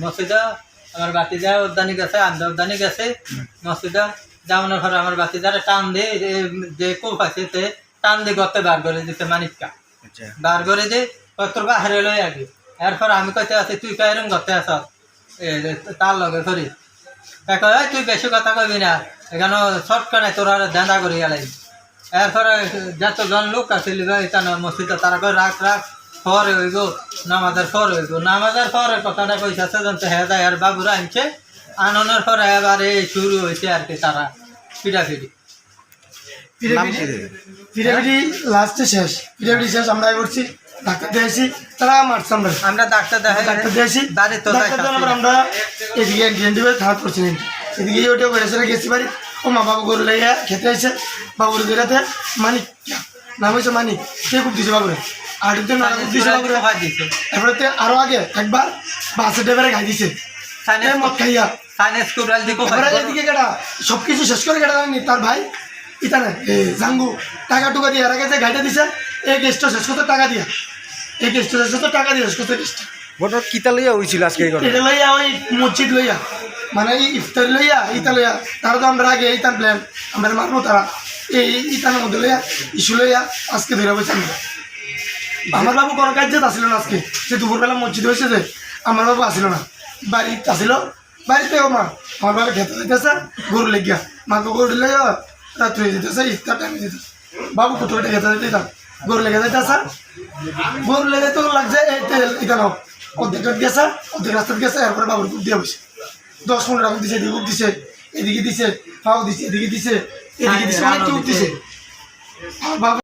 মসজিদা আমার বাতি উদ্যানি গেছে আমদা উদ্যানি গেছে। মসজিদা যাওয়ানোর পর আমার বাতি টান দিয়ে যে কোপ আছে টান দিয়ে গতে বার করে দিতে মানিকটা আচ্ছা। বার করে দে তোর বাহারে লই আগে। এরপর আমি কইতে আছি তুই কাইরম গতে আস তার লগে করি কয়, "এই তুই বেশি কথা কবি না। এখানে শর্টকাটে তোর আর দান্দা করে গেলাই এরপরে যতজন লোক আছিল এখানে মসজিদে তারা কয় রাখ রাখ। পরে হইব নামাজের পর হইব। নামাজের পরে কথাটা কইছে সেজন তো হ্যাঁ আর বাবুরা আনছে আননের পরে এবারে শুরু হয়েছে আর কি তারা। পিটাপিটি লাস্টে শেষ। শেষ আমরা করছি ডাক্তার দিয়েছি তারা মারছে আমরা। আমরা ডাক্তার দেখাই ডাক্তার দিয়েছি বাড়ি তো ডাক্তার দেওয়ার পর আমরা এদিকে ডিএনডি করে করছি এদিকে ওটা করে গেছি বাড়ি। ও মা বাবু গরু খেতে এসে বাবুর বেরাতে মানিক। নাম হয়েছে মানিক। সে খুব দিছে বাবুরে। আর একজন আগে একবার বাসে ড্রাইভারে খাই দিছে। এ মদ খাইয়া সাইনেস কুড়াল দিব এবারে এদিকে কেটা সব কিছু শেষ করে কেটা জানি তার ভাই? ইতানে জাঙ্গু। টাকা টুকা দিয়ে এর যে গাড়িটা দিছে এই গেস্টটা শেষ করতে টাকা দিয়া। এই গেস্টটা শেষ করতে টাকা দিয়ে শেষ করতে গেস্টটা। ঘটনা কিতা লইয়া হয়েছিল আজকে এটা লইয়া ওই মসজিদ লইয়া। মানে এই ইফতারি লইয়া ইতা লইয়া। তারা তো আমরা আগে ইতান প্ল্যান আমরা মারবো তারা। এই ইতানের মধ্যে লইয়া ইস্যু লইয়া আজকে ধরে বসে আমরা আমার বাবু কোনো কাজে আসছিল না আজকে। সে দুপুরবেলা মসজিদ হয়েছে যে, আমার বাবু আসছিল না। বাড়িতে আসছিল বাড়িতে মা। আমার বাবা খেতে যেতেছে গরু লেগিয়া। মাকে গরু লেগে রাত্রে যেতেছে ইফতার টাইমে যেতেছে বাবু কোথাও খেতে যেতে গরু লেগে যেতেছে গরু লেগে তো লাগছে এই তেল ইতান অর্ধেক গেছে, অর্ধেক রাস্তাতে গেছে, এরপরে বাবুর কুপ দিয়ে বসে দশ পনেরো টাকা দিছে কুপ দিছে এদিকে দিছে পাও দিছে, এদিকে দিছে এদিকে দিছে অনেক কুপ দিছে